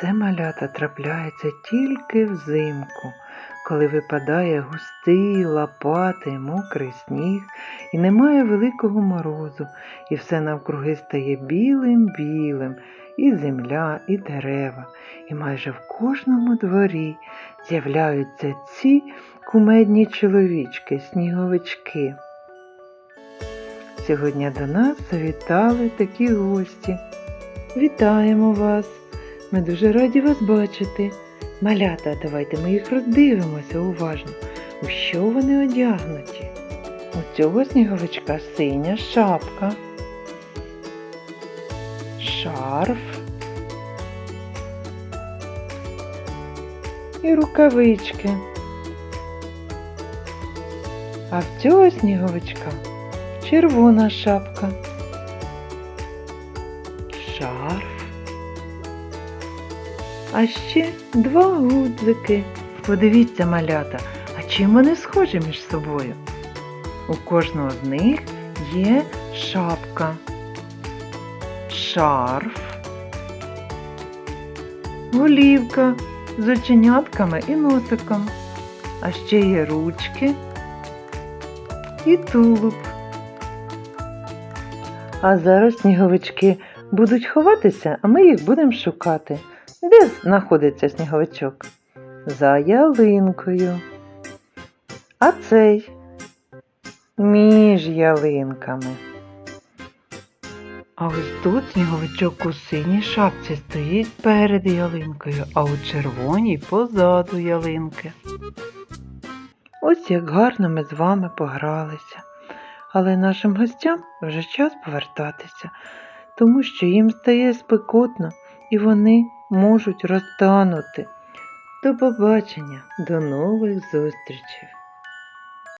Це малята трапляється тільки взимку, коли випадає густий, лопатий, мокрий сніг, і немає великого морозу, і все навкруги стає білим-білим, і земля, і дерева, і майже в кожному дворі з'являються ці кумедні чоловічки, сніговички. Сьогодні до нас завітали такі гості. Вітаємо вас! Ми дуже раді вас бачити. Малята, давайте ми їх роздивимося уважно. У що вони одягнуті? У цього сніговичка синя шапка, шарф і рукавички. А в цього сніговичка червона шапка, шарф. А ще два гудзики. Подивіться, малята, а чим вони схожі між собою? У кожного з них є шапка, шарф, голівка з оченятками і носиком, а ще є ручки і тулуб. А зараз сніговички будуть ховатися, а ми їх будемо шукати. Де знаходиться сніговичок? За ялинкою. А цей між ялинками. А ось тут сніговичок у синій шапці стоїть перед ялинкою, а у червоній позаду ялинки. Ось як гарно ми з вами погралися. Але нашим гостям вже час повертатися, тому що їм стає спекотно і вони можуть розтанути. До побачення, до нових зустрічей!